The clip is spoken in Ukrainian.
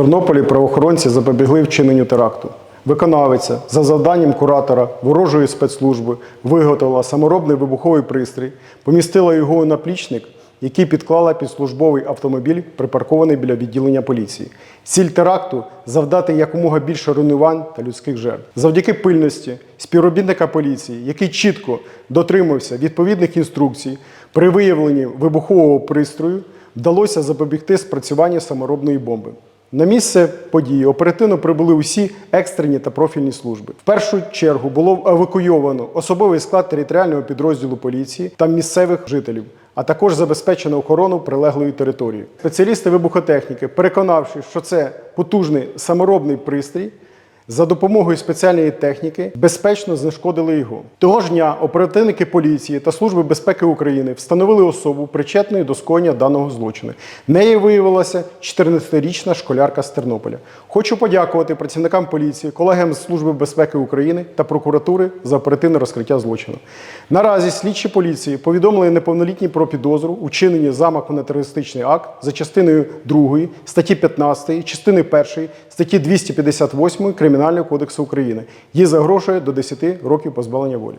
Тернополі правоохоронці запобігли вчиненню теракту. Виконавиця за завданням куратора ворожої спецслужби виготовила саморобний вибуховий пристрій, помістила його у наплічник, який підклала під службовий автомобіль, припаркований біля відділення поліції. Ціль теракту завдати якомога більше руйнувань та людських жертв. Завдяки пильності співробітника поліції, який чітко дотримався відповідних інструкцій, при виявленні вибухового пристрою вдалося запобігти спрацюванню саморобної бомби. На місце події оперативно прибули усі екстрені та профільні служби. В першу чергу було евакуйовано особовий склад територіального підрозділу поліції та місцевих жителів, а також забезпечено охорону прилеглої території. Спеціалісти вибухотехніки, переконавши, що це потужний саморобний пристрій, за допомогою спеціальної техніки безпечно знешкодили його. Того ж дня оперативники поліції та Служби безпеки України встановили особу причетної до скоєння даного злочину. Нею виявилася 14-річна школярка з Тернополя. Хочу подякувати працівникам поліції, колегам з Служби безпеки України та прокуратури за оперативне розкриття злочину. Наразі слідчі поліції повідомили неповнолітній про підозру у чиненні замаху на терористичний акт за частиною 2 статті 15, частини 1 статті 258 Кримінального кодексу України. Їй загрожує до 10 років позбавлення волі.